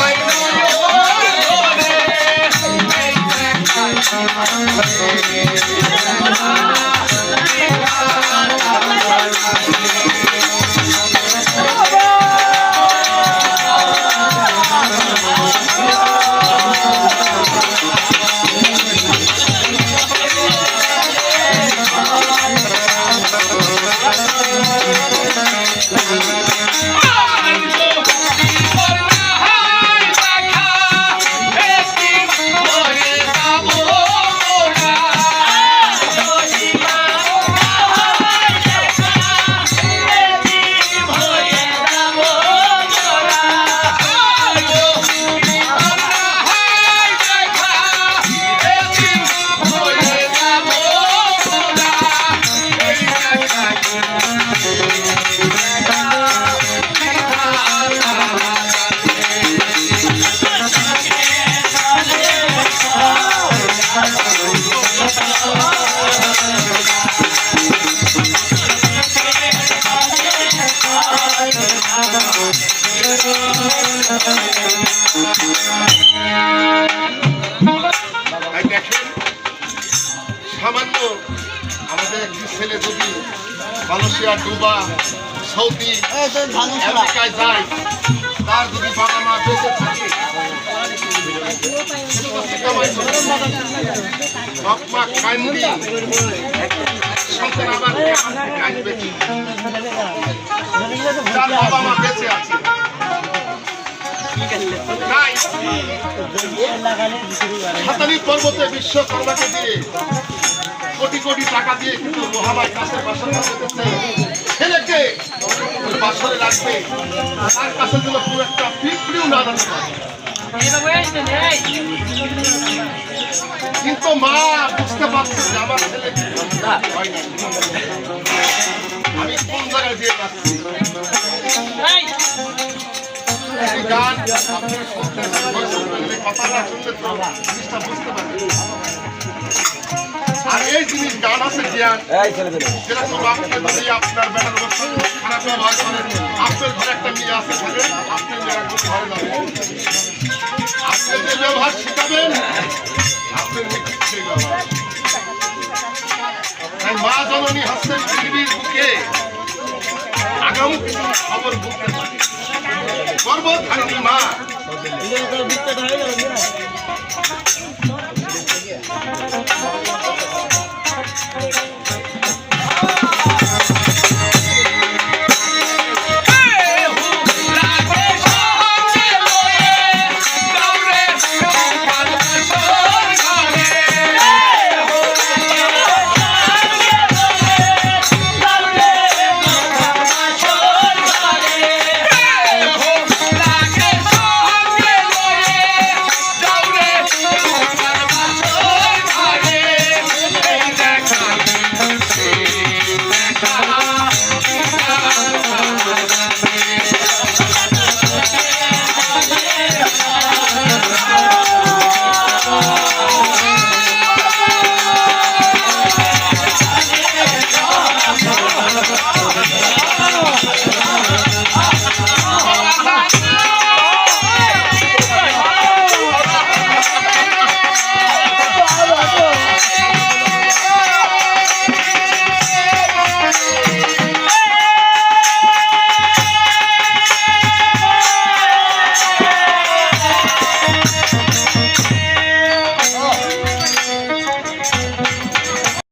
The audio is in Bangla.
Thank you. দেখেন সামান্য আমাদের একটি ছেলে যদি মালয়েশিয়া ডুবা সৌদি আমেরিকায় যায় তার যদি বাবা মা বেঁচে থাকে সন্তান আবার কাঁদবে। বাবা মা বেঁচে আছে। সাতালি পর্বতে বিশ্বকর্মাকে দিয়ে কোটি কোটি টাকা দিয়ে কিন্তু মহামায় কাছে বাসন করতেছে ছেলেকে ওই রাখবে তার কাছে যেন পুরো একটা পিঁপড়িও না রাখতে কিন্তু মা বুঝতে পারছে যে আমার ছেলে আমি কোন জায়গায় দিয়ে এই গান আপনি শুনতে কথাটা শুনলে তো জিনিসটা বুঝতে পারবেন আর? এই জিনিস গান আছে জ্ঞান যেরকম আপনি যদি আপনার বেটার অবস্থা খারাপ ব্যবহার করেন আপনার ঘরে একটা মেয়ে আছে থাকে আপনি মেয়েরা খুব ঘরে যাবেন। আপনি যে ব্যবহার শিখাবেন আপনার মেয়ে সেই ব্যবহার মা জননী হচ্ছেন পৃথিবীর বুকে। আগাম খবর বুকে গর্বধারিণী মা।